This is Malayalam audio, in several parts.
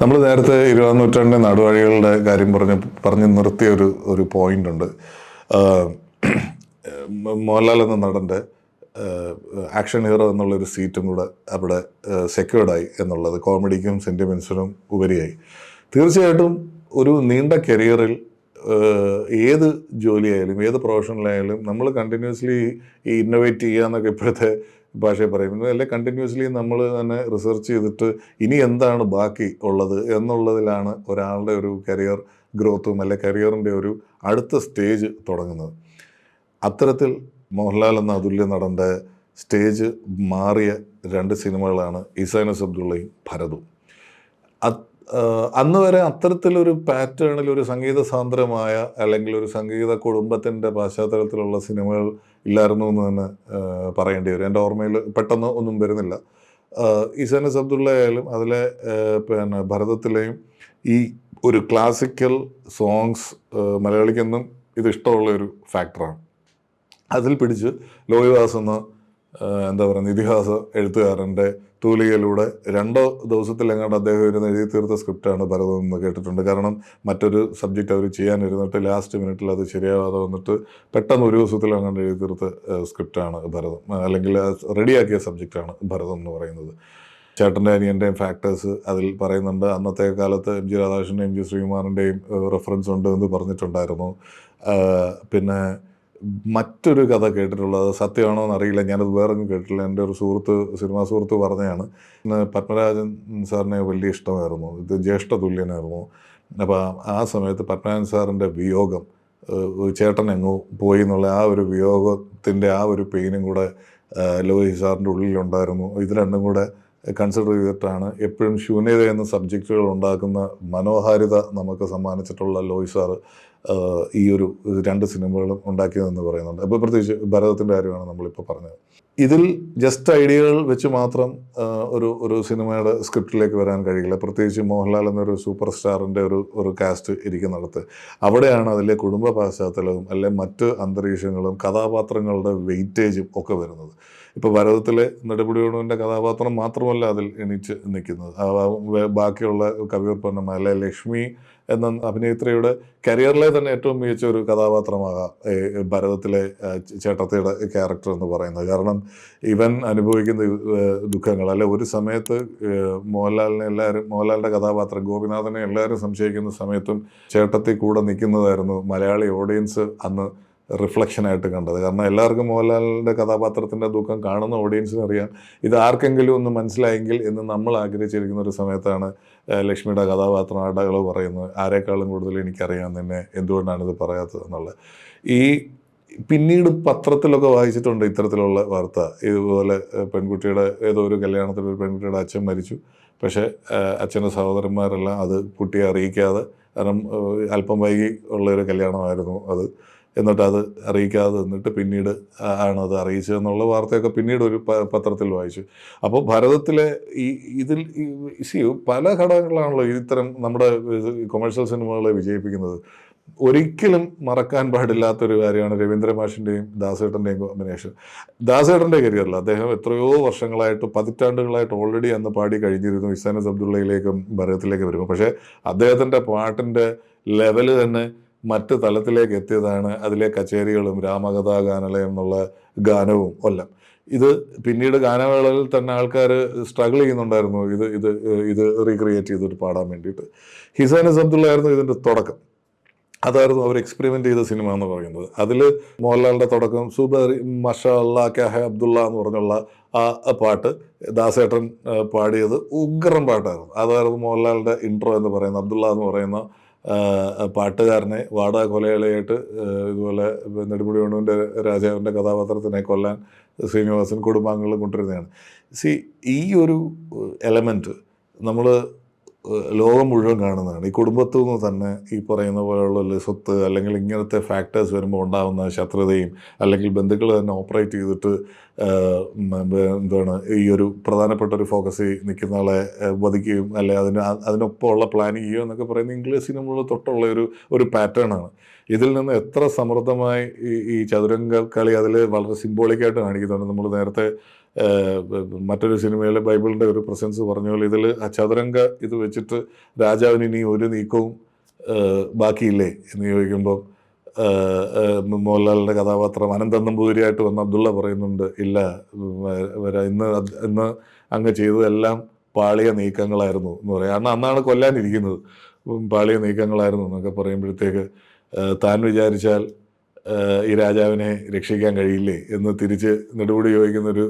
നമ്മൾ നേരത്തെ ഇരുപതാം നൂറ്റാണ്ടിലെ നടുവഴികളുടെ കാര്യം പറഞ്ഞ് പറഞ്ഞ് നിർത്തിയ ഒരു ഒരു പോയിന്റ് ഉണ്ട്. മോഹൻലാൽ എന്ന നടന്റെ ആക്ഷൻ ഹീറോ എന്നുള്ളൊരു സീറ്റും കൂടെ അവിടെ സെക്യൂർഡായി എന്നുള്ളത്. കോമഡിക്കും സെന്റിമെൻസിനും ഉപരിയായി. തീർച്ചയായിട്ടും ഒരു നീണ്ട കരിയറിൽ ഏത് ജോലിയായാലും ഏത് പ്രൊഫഷനിലായാലും നമ്മൾ കണ്ടിന്യൂസ്ലി ഈ ഇന്നോവേറ്റ് ചെയ്യുക എന്നൊക്കെ ഇപ്പോഴത്തെ ഭാഷയിൽ പറയുന്നത് അല്ലെ കണ്ടിന്യൂസ്ലി നമ്മൾ തന്നെ റിസർച്ച് ചെയ്തിട്ട് ഇനി എന്താണ് ബാക്കി ഉള്ളത് എന്നുള്ളതിലാണ് ഒരാളുടെ ഒരു കരിയർ ഗ്രോത്തും അല്ലെ കരിയറിന്റെ ഒരു അടുത്ത സ്റ്റേജ് തുടങ്ങുന്നത്. അത്തരത്തിൽ മോഹൻലാൽ എന്ന അതുല്യ നടന്റെ സ്റ്റേജ് മാറിയ രണ്ട് സിനിമകളാണ് ഇസാനസ് അബ്ദുള്ളയും ഭരതും. അത് അന്ന് വരെ അത്തരത്തിലൊരു പാറ്റേണിൽ ഒരു സംഗീത സാന്ദ്രമായ അല്ലെങ്കിൽ ഒരു സംഗീത കുടുംബത്തിന്റെ പശ്ചാത്തലത്തിലുള്ള സിനിമകൾ ഇല്ലായിരുന്നു എന്ന് തന്നെ പറയേണ്ടി വരും. എന്റെ ഓർമ്മയിൽ പെട്ടെന്ന് ഒന്നും വരുന്നില്ല. ഇസാനസ് അബ്ദുള്ള ആയാലും അതിലെ പിന്നെ ഭരതത്തിലെയും ഈ ഒരു ക്ലാസിക്കൽ സോങ്സ് മലയാളിക്കെന്നും ഇത് ഇഷ്ടമുള്ള ഒരു ഫാക്ടറാണ് അതിൽ പിടിച്ച് ലോഹിദാസ് എന്ന എന്താ പറയുക ഇതിഹാസ എഴുത്തുകാരന്റെ തൂലികയിലൂടെ രണ്ടോ ദിവസത്തിലെങ്ങാണ്ട് അദ്ദേഹം ഇരുന്ന് എഴുതി തീർത്ത സ്ക്രിപ്റ്റാണ് ഭരതം എന്ന് കേട്ടിട്ടുണ്ട്. കാരണം മറ്റൊരു സബ്ജക്റ്റ് അവർ ചെയ്യാനിരുന്നിട്ട് ലാസ്റ്റ് മിനിറ്റിൽ അത് ശരിയാവാതെ വന്നിട്ട് പെട്ടെന്ന് ഒരു ദിവസത്തിൽ അങ്ങോട്ട് എഴുതി തീർത്ത സ്ക്രിപ്റ്റാണ് ഭരതം. അല്ലെങ്കിൽ റെഡിയാക്കിയ സബ്ജക്റ്റാണ് ഭരതം എന്ന് പറയുന്നത്. ചേട്ടന്റെ അനിയന്റെയും ഫാക്ടേഴ്സ് അതിൽ പറയുന്നുണ്ട്. അന്നത്തെ കാലത്ത് എം ജി രാധാകൃഷ്ണന്റെയും എം ജി ശ്രീകുമാറിന്റെയും റെഫറൻസ് ഉണ്ട് എന്ന് പറഞ്ഞിട്ടുണ്ടായിരുന്നു. പിന്നെ മറ്റൊരു കഥ കേട്ടിട്ടുള്ളത് സത്യമാണോ എന്നറിയില്ല. ഞാനത് വേറെ കേട്ടിട്ടില്ല. എന്റെ ഒരു സുഹൃത്ത് സിനിമാ സുഹൃത്ത് പറഞ്ഞതാണ്. പത്മരാജൻ സാറിനെ വലിയ ഇഷ്ടമായിരുന്നു. ഇത് ജ്യേഷ്ഠ തുല്യനായിരുന്നു. അപ്പോൾ ആ സമയത്ത് പത്മരാജൻ സാറിന്റെ വിയോഗം ചേട്ടൻ എങ്ങോ പോയി എന്നുള്ള ആ ഒരു വിയോഗത്തിന്റെ ആ ഒരു പെയിനും കൂടെ ലോഹി സാറിന്റെ ഉള്ളിലുണ്ടായിരുന്നു. ഇത് രണ്ടും കൂടെ കൺസിഡർ ചെയ്തിട്ടാണ് എപ്പോഴും ശൂന്യത എന്ന സബ്ജക്റ്റുകൾ ഉണ്ടാക്കുന്ന മനോഹാരിത നമുക്ക് സമ്മാനിച്ചിട്ടുള്ള ലോഹി സാറ്. ഈ ഒരു രണ്ട് സിനിമകളും ഉണ്ടാക്കിയതെന്ന് പറയുന്നുണ്ട്. അപ്പോൾ പ്രത്യേകിച്ച് ഭരതത്തിന്റെ കാര്യമാണ് നമ്മളിപ്പോൾ പറഞ്ഞത്. ഇതിൽ ജസ്റ്റ് ഐഡിയകൾ വെച്ച് മാത്രം ഒരു ഒരു സിനിമയുടെ സ്ക്രിപ്റ്റിലേക്ക് വരാൻ കഴിയില്ല. പ്രത്യേകിച്ച് മോഹൻലാൽ എന്നൊരു സൂപ്പർ സ്റ്റാറിന്റെ ഒരു ഒരു കാസ്റ്റ് ഇരിക്കുന്നിടത്ത്. അവിടെയാണ് അതിലെ കുടുംബ പശ്ചാത്തലവും അല്ലെ മറ്റ് അന്തരീക്ഷങ്ങളും കഥാപാത്രങ്ങളുടെ വെയിറ്റേജും ഒക്കെ വരുന്നത്. ഇപ്പോൾ ഭരതത്തിലെ നെടുപിടിയോടുവിന്റെ കഥാപാത്രം മാത്രമല്ല അതിൽ എണീച്ച് നിൽക്കുന്നത്. ബാക്കിയുള്ള കവിയൂർ കവിയൂർപ്പന്നമ്മ അല്ലെ ലക്ഷ്മി എന്ന അഭിനേത്രിയുടെ കരിയറിലെ തന്നെ ഏറ്റവും മികച്ച ഒരു കഥാപാത്രമാകാം ഭരതത്തിലെ ചേട്ടത്തിയുടെ ക്യാരക്ടർ എന്ന് പറയുന്നത്. കാരണം ഇവൻ അനുഭവിക്കുന്ന ദുഃഖങ്ങൾ അല്ലെ ഒരു സമയത്ത് മോഹൻലാലിനെ എല്ലാവരും മോഹൻലാലിന്റെ കഥാപാത്രം ഗോപിനാഥനെ എല്ലാവരും സംശയിക്കുന്ന സമയത്തും ചേട്ടത്തി കൂടെ നിൽക്കുന്നതായിരുന്നു മലയാളി ഓഡിയൻസ് അന്ന് റിഫ്ലക്ഷനായിട്ട് കണ്ടത്. കാരണം എല്ലാവർക്കും മോഹൻലാലിന്റെ കഥാപാത്രത്തിന്റെ ദുഃഖം കാണുന്ന ഓഡിയൻസിന് അറിയാം. ഇത് ആർക്കെങ്കിലും ഒന്ന് മനസ്സിലായെങ്കിൽ എന്ന് നമ്മൾ ആഗ്രഹിച്ചിരിക്കുന്ന ഒരു സമയത്താണ് ലക്ഷ്മിയുടെ കഥാപാത്രം അടകൾ പറയുന്നത്. ആരെക്കാളും കൂടുതൽ എനിക്കറിയാം തന്നെ എന്തുകൊണ്ടാണ് ഇത് പറയാത്തത് എന്നുള്ളത്. ഈ പിന്നീട് പത്രത്തിലൊക്കെ വായിച്ചിട്ടുണ്ട് ഇത്തരത്തിലുള്ള വാർത്ത. ഇതുപോലെ പെൺകുട്ടിയുടെ ഏതോ ഒരു കല്യാണത്തിൽ ഒരു പെൺകുട്ടിയുടെ അച്ഛൻ മരിച്ചു. പക്ഷേ അച്ഛന്റെ സഹോദരന്മാരെല്ലാം അത് കുട്ടിയെ അറിയിക്കാതെ കാരണം അല്പം വൈകി ഉള്ള ഒരു കല്യാണമായിരുന്നു അത്. എന്നിട്ട് അത് അറിയിക്കാതെ നിന്നിട്ട് പിന്നീട് ആണ് അത് അറിയിച്ചത് എന്നുള്ള വാർത്തയൊക്കെ പിന്നീട് ഒരു പത്രത്തിൽ വായിച്ചു. അപ്പോൾ ഭാരതത്തിലെ ഈ ഇതിൽ സി പല ഘടകങ്ങളാണല്ലോ ഇത്തരം നമ്മുടെ കൊമേഴ്ഷ്യൽ സിനിമകളെ വിജയിപ്പിക്കുന്നത്. ഒരിക്കലും മറക്കാൻ പാടില്ലാത്തൊരു കാര്യമാണ് രവീന്ദ്ര മാഷിന്റെയും ദാസേട്ടന്റെയും കോമ്പിനേഷൻ ദാസേട്ടന്റെ കരിയറിൽ അദ്ദേഹം എത്രയോ വർഷങ്ങളായിട്ട് പതിറ്റാണ്ടുകളായിട്ട് ഓൾറെഡി അന്ന് പാടി കഴിഞ്ഞിരുന്നു. ഇസാനസ് അബ്ദുള്ളയിലേക്കും ഭരതത്തിലേക്കും വരുമ്പോൾ. പക്ഷേ അദ്ദേഹത്തിന്റെ പാട്ടിന്റെ ലെവൽ തന്നെ മറ്റ് തലത്തിലേക്ക് എത്തിയതാണ് അതിലെ കച്ചേരികളും രാമകഥാ ഗാനലയം എന്നുള്ള ഗാനവും എല്ലാം. ഇത് പിന്നീട് ഗാനമേളയിൽ തന്നെ ആൾക്കാർ സ്ട്രഗിൾ ചെയ്യുന്നുണ്ടായിരുന്നു. ഇത് ഇത് ഇത് റീക്രിയേറ്റ് ചെയ്തിട്ട് പാടാൻ വേണ്ടിയിട്ട്. ഹിസാനസ് അബ്ദുള്ള ആയിരുന്നു ഇതിന്റെ തുടക്കം. അതായിരുന്നു അവർ എക്സ്പെരിമെന്റ് ചെയ്ത സിനിമ എന്ന് പറയുന്നത്. അതിൽ മോഹൻലാലിന്റെ തുടക്കം സൂബർ മഷ അല്ലാ ക്യാഹ അബ്ദുള്ള എന്ന് പറഞ്ഞുള്ള ആ പാട്ട് ദാസേട്ടൻ പാടിയത് ഉഗ്രം പാട്ടായിരുന്നു. അതായിരുന്നു മോഹൻലാലിന്റെ ഇൻട്രോ എന്ന് പറയുന്നത് അബ്ദുള്ള എന്ന് പറയുന്ന പാട്ടുകാരനെ വാടക കൊലയാളിയായിട്ട് ഇതുപോലെ നെടുമുടി വേണുവിന്റെ രാജാവിന്റെ കഥാപാത്രത്തിനെ കൊല്ലാൻ ശ്രീനിവാസൻ കുടുംബാംഗങ്ങളും കൊണ്ടുവരുന്നതാണ്. സി ഈ ഒരു എലമെന്റ് നമ്മൾ ലോകം മുഴുവൻ കാണുന്നതാണ്. ഈ കുടുംബത്തിൽ നിന്ന് തന്നെ ഈ പറയുന്ന പോലെയുള്ള സ്വത്ത് അല്ലെങ്കിൽ ഇങ്ങനത്തെ ഫാക്ടേഴ്സ് വരുമ്പോൾ ഉണ്ടാകുന്ന ശത്രുതയും അല്ലെങ്കിൽ ബന്ധുക്കൾ തന്നെ ഓപ്പറേറ്റ് ചെയ്തിട്ട് എന്താണ് ഈ ഒരു പ്രധാനപ്പെട്ട ഒരു ഫോക്കസ് നിൽക്കുന്ന ആളെ വധിക്കുകയും അല്ലെ അതിന് അതിനൊപ്പം അതിനൊപ്പമുള്ള പ്ലാനിങ് ചെയ്യുക എന്നൊക്കെ പറയുന്ന ഇംഗ്ലീഷ് സിനിമകൾ തൊട്ടുള്ള ഒരു ഒരു പാറ്റേൺ ആണ്. ഇതിൽ നിന്ന് എത്ര സമൃദ്ധമായി ഈ ഈ ചതുരംഗ കളി അതിൽ വളരെ സിംബോളിക്കായിട്ട് കാണിക്കുന്നുണ്ട്. നമ്മൾ നേരത്തെ മറ്റൊരു സിനിമയിലെ ബൈബിളിന്റെ ഒരു പ്രസൻസ് പറഞ്ഞ പോലെ ഇതിൽ ആ ചതുരംഗ ഇത് വെച്ചിട്ട് രാജാവിന് ഇനി ഒരു നീക്കവും ബാക്കിയില്ലേ എന്ന് ചോദിക്കുമ്പോൾ മോഹൻലാലിന്റെ കഥാപാത്രം അനന്തം നമ്പൂതിരിയായിട്ട് വന്ന അബ്ദുള്ള പറയുന്നുണ്ട് ഇല്ല ഇന്ന് ഇന്ന് അങ്ങ് ചെയ്തതെല്ലാം പാളിയ നീക്കങ്ങളായിരുന്നു എന്ന് പറയാം. കാരണം അന്നാണ് കൊല്ലാനിരിക്കുന്നത്. പാളിയ നീക്കങ്ങളായിരുന്നു എന്നൊക്കെ പറയുമ്പോഴത്തേക്ക് താൻ വിചാരിച്ചാൽ ഈ രാജാവിനെ രക്ഷിക്കാൻ കഴിയില്ലേ എന്ന് തിരിച്ച് നെടുപടി ചോദിക്കുന്ന ഒരു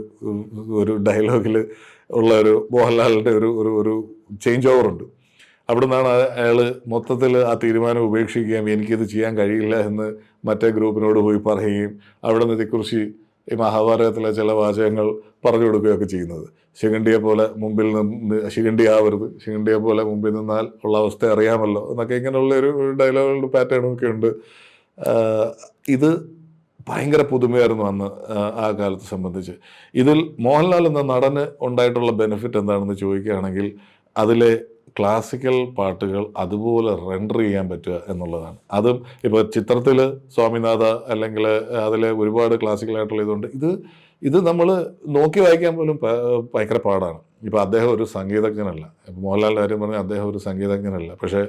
ഒരു ഡയലോഗിൽ ഉള്ള ഒരു മോഹൻലാലിന്റെ ഒരു ഒരു ഒരു ചേഞ്ച് ഓവർ ഉണ്ട്. അവിടെ നിന്നാണ് അയാൾ മൊത്തത്തിൽ ആ തീരുമാനം ഉപേക്ഷിക്കുകയും എനിക്കിത് ചെയ്യാൻ കഴിയില്ല എന്ന് മറ്റേ ഗ്രൂപ്പിനോട് പോയി പറയുകയും അവിടെ ഇതേക്കുറിച്ച് ഈ മഹാഭാരതത്തിലെ ചില വാചകങ്ങൾ പറഞ്ഞു കൊടുക്കുകയൊക്കെ ചെയ്യുന്നത്. ശിഖണ്ഡിയെ പോലെ മുമ്പിൽ നിന്ന് ശിഖണ്ഡി ആവരുത് ശിഖണ്ഡിയെ പോലെ മുമ്പിൽ നിന്നാൽ ഉള്ള അവസ്ഥ അറിയാമല്ലോ എന്നൊക്കെ ഇങ്ങനെയുള്ള ഒരു ഡയലോഗുകളുടെ പാറ്റേണും ഒക്കെ ഉണ്ട്. ഇത് ഭയങ്കര പുതുമയായിരുന്നു അന്ന് ആ കാലത്ത് സംബന്ധിച്ച്. ഇതിൽ മോഹൻലാൽ എന്ന നടന് ഉണ്ടായിട്ടുള്ള ബെനിഫിറ്റ് എന്താണെന്ന് ചോദിക്കുകയാണെങ്കിൽ അതിലെ ക്ലാസിക്കൽ പാട്ടുകൾ അതുപോലെ റെൻഡർ ചെയ്യാൻ പറ്റുക എന്നുള്ളതാണ്. അതും ഇപ്പോൾ ചിത്രത്തിൽ സ്വാമിനാഥ അല്ലെങ്കിൽ അതിലെ ഒരുപാട് ക്ലാസിക്കലായിട്ടുള്ള ഇതുണ്ട്. ഇത് ഇത് നമ്മൾ നോക്കി വായിക്കാൻ പോലും ഭയങ്കര പാടാണ്. ഇപ്പോൾ അദ്ദേഹം ഒരു സംഗീതജ്ഞനല്ല. ഇപ്പോൾ മോഹൻലാലിന്റെ കാര്യം പറഞ്ഞാൽ അദ്ദേഹം ഒരു സംഗീതജ്ഞനല്ല. പക്ഷേ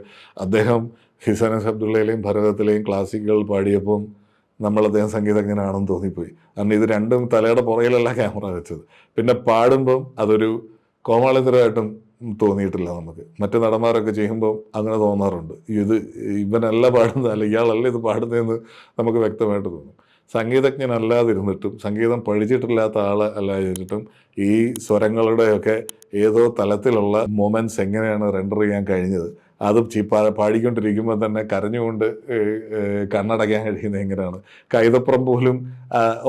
അദ്ദേഹം ഹിസനസ് അബ്ദുള്ളയിലെയും ഭരതത്തിലെയും ക്ലാസിക്കുകൾ പാടിയപ്പം നമ്മൾ അദ്ദേഹം സംഗീതജ്ഞനാണെന്ന് തോന്നിപ്പോയി. കാരണം ഇത് രണ്ടും തലയുടെ പുറകിലല്ല ക്യാമറ വെച്ചത്. പിന്നെ പാടുമ്പം അതൊരു കോമാളിതരമായിട്ടും തോന്നിയിട്ടില്ല നമുക്ക്. മറ്റു നടന്മാരൊക്കെ ചെയ്യുമ്പോൾ അങ്ങനെ തോന്നാറുണ്ട്. ഇത് ഇവനല്ല പാടുന്നത് അല്ല ഇയാളല്ല ഇത് പാടുന്നതെന്ന് നമുക്ക് വ്യക്തമായിട്ട് തോന്നും. സംഗീതജ്ഞനല്ലാതിരുന്നിട്ടും സംഗീതം പഠിച്ചിട്ടില്ലാത്ത ആൾ അല്ലാതിരുന്നിട്ടും ഈ സ്വരങ്ങളുടെയൊക്കെ ഏതോ തലത്തിലുള്ള മൊമെന്റ്സ് എങ്ങനെയാണ് റെൻഡർ ചെയ്യാൻ കഴിഞ്ഞത്? അതും പാടിക്കൊണ്ടിരിക്കുമ്പോൾ തന്നെ കരഞ്ഞുകൊണ്ട് കണ്ണടയ്ക്കാൻ കഴിയുന്നത് എങ്ങനെയാണ്? കൈതപ്പുറം പോലും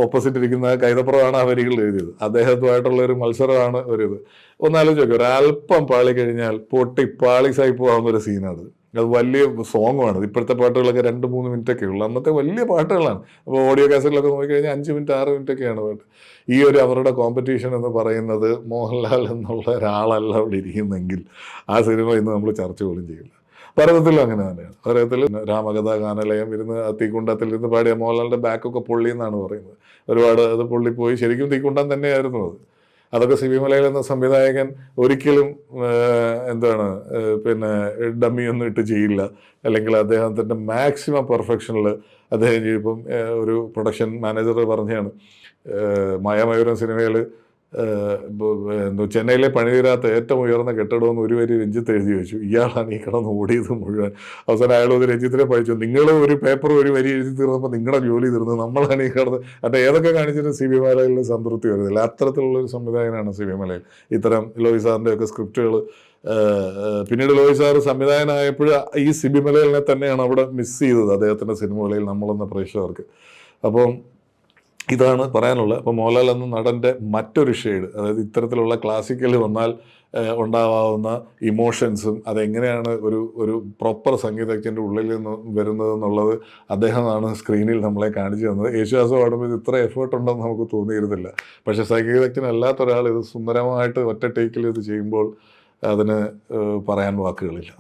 ഓപ്പോസിറ്റ് ഇരിക്കുന്ന കൈതപ്പുറമാണ് ആ വരികൾ എഴുതിയത്. അദ്ദേഹത്തുമായിട്ടുള്ള ഒരു മത്സരമാണ് ഒരു ഇത് ഒന്നാലോചിച്ച് നോക്കുക ഒരല്പം പാളി കഴിഞ്ഞാൽ പൊട്ടി പാളിസായി പോകാവുന്ന ഒരു സീനാണ് അത് വലിയ സോങ്ങുമാണ് ഇപ്പോഴത്തെ പാട്ടുകളൊക്കെ രണ്ട് മൂന്ന് മിനിറ്റ് ഒക്കെ ഉള്ളു. അന്നത്തെ വലിയ പാട്ടുകളാണ്. അപ്പോൾ ഓഡിയോ കാസറ്റിലൊക്കെ നോക്കിക്കഴിഞ്ഞാൽ അഞ്ച് മിനിറ്റ് ആറ് മിനിറ്റ് ഒക്കെയാണ് പാട്ട്. ഈ ഒരു അവരുടെ കോമ്പറ്റീഷൻ എന്ന് പറയുന്നത് മോഹൻലാൽ എന്നുള്ള ഒരാളല്ല അവിടെ ഇരിക്കുന്നെങ്കിൽ ആ സിനിമ ഇന്ന് നമ്മൾ ചർച്ച പോലും ചെയ്യില്ല. ഭരതത്തിലും അങ്ങനെ തന്നെയാണ്. ഭരതത്തിൽ രാമകഥ ഗാനലയം ഇരുന്ന് തീക്കുണ്ടത്തിൽ ഇരുന്ന് പാടിയ മോഹൻലാലിന്റെ ബാക്കൊക്കെ പൊള്ളി എന്നാണ് പറയുന്നത്. ഒരുപാട് അത് പൊള്ളിപ്പോയി. ശരിക്കും തീക്കുണ്ടം തന്നെയായിരുന്നു അത്. അതൊക്കെ സി വി മലയിൽ എന്ന സംവിധായകൻ ഒരിക്കലും എന്താണ് പിന്നെ ഡമ്മി ഒന്നും ഇട്ട് ചെയ്യില്ല. അല്ലെങ്കിൽ അദ്ദേഹത്തിന്റെ മാക്സിമം പെർഫെക്ഷനിൽ അദ്ദേഹം ചെയ്യിപ്പം ആഹ്, ഒരു പ്രൊഡക്ഷൻ മാനേജർ പറഞ്ഞാണ്. മായാമയൂരം സിനിമയിൽ ചെന്നൈയിലെ പണിതീരാത്ത ഏറ്റവും ഉയർന്ന കെട്ടിടമെന്ന് ഒരു വരി രഞ്ജിത്ത് എഴുതി വെച്ചു. ഇയാളാണ് ഈ കിടന്ന് ഓടിയത് മുഴുവൻ. അവസാനം അയാൾ ഒരു രഞ്ജിത്തിനെ പഠിച്ചു നിങ്ങൾ ഒരു പേപ്പർ ഒരു വരി എഴുതി തീർന്നപ്പോൾ നിങ്ങളുടെ ജോലി തീർന്നു. നമ്മളാണ് ഈ കിടന്ന്. അത് ഏതൊക്കെ കാണിച്ചിട്ട് സി ബി മലയിൽ സംതൃപ്തി വരുന്നില്ല. അത്തരത്തിലുള്ള ഒരു സംവിധായകനാണ് സി ബി മലയിൽ. ഇത്തരം ലോയി സാറിന്റെ ഒക്കെ സ്ക്രിപ്റ്റുകൾ പിന്നീട് ലോയി സാർ സംവിധായകനായപ്പോൾ ഈ സി ബി മലയിലിനെ തന്നെയാണ് അവിടെ മിസ് ചെയ്തത്. അദ്ദേഹത്തിന്റെ സിനിമകളിൽ നമ്മളെന്ന പ്രേക്ഷകർക്ക്. അപ്പം ഇതാണ് പറയാനുള്ളത്. അപ്പോൾ മോഹൻലാൽ എന്ന നടന്റെ മറ്റൊരു ഷെയ്ഡ് അതായത് ഇത്തരത്തിലുള്ള ക്ലാസിക്കൽ വന്നാൽ ഉണ്ടാവാവുന്ന ഇമോഷൻസും അതെങ്ങനെയാണ് ഒരു ഒരു പ്രോപ്പർ സംഗീതജ്ഞന്റെ ഉള്ളിൽ നിന്ന് വരുന്നത് എന്നുള്ളത് അദ്ദേഹമാണ് സ്ക്രീനിൽ നമ്മളെ കാണിച്ചു തന്നത്. യേശുദാസ് പാടുമ്പോൾ ഇത് ഇത്ര എഫേർട്ട് ഉണ്ടെന്ന് നമുക്ക് തോന്നിയിരുന്നില്ല. പക്ഷേ സംഗീതജ്ഞനല്ലാത്ത ഒരാൾ ഇത് സുന്ദരമായിട്ട് ഒറ്റ ടേക്കിൽ ഇത് ചെയ്യുമ്പോൾ അതിന് പറയാൻ വാക്കുകളില്ല.